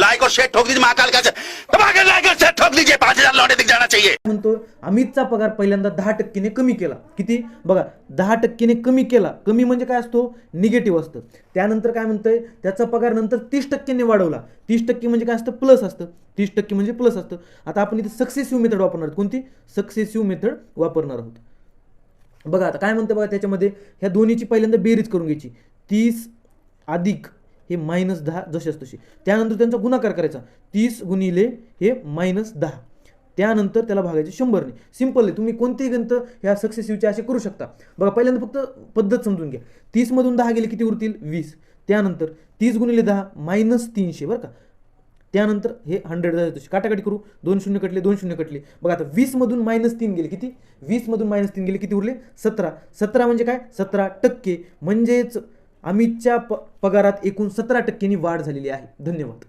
Like और share ठोक दीजिए महाकाल का दबाकर लाइक और शेयर ठोक दीजिए पांच हजार लौटे दिख जाना चाहिए. म्हणतो अमितचा पगार पहिल्यांदा दहा टक्केने कमी केला. किती? बघा दहा टक्केने कमी केला. कमी म्हणजे काय असतो? निगेटिव्ह असतं. त्यानंतर काय म्हणतंय? त्याचा पगार नंतर तीस टक्क्याने वाढवला. तीस टक्के म्हणजे काय असतं? प्लस असतं. तीस टक्के म्हणजे प्लस असतं. आता आपण इथे सक्सेसिव्ह मेथड वापरणार आहोत. कोणती? सक्सेसिव्ह मेथड वापरणार आहोत. बघा आता काय म्हणतं बघा त्याच्यामध्ये? ह्या दोन्हीची पहिल्यांदा बेरीज करून घ्यायची. तीस अधिक हे मायनस दहा जशाच तशी. त्यानंतर त्यांचा गुणाकार करायचा. तीस गुणिले हे मायनस दहा. त्यानंतर त्याला भागायचे शंभरने. सिंपल आहे. तुम्ही कोणतेही गणित ह्या सक्सेसिव्हचे असे करू शकता. बघा पहिल्यांदा फक्त पद्धत समजून घ्या. तीसमधून दहा गेले किती उरतील? वीस. त्यानंतर तीस गुणिले दहा मायनस तीनशे बरं का? त्यानंतर हे हंड्रेड जायचं तशी. काटाकाटी करू. दोन शून्य कटले दोन शून्य कटले. बघा आता वीसमधून मायनस तीन गेले किती? वीसमधून मायनस तीन गेले किती उरले? सतरा. सतरा म्हणजे काय? सतरा टक्के. म्हणजेच अमितच्या प पगारात एकूण सतरा टक्क्यांनी वाढ झालेली आहे. धन्यवाद.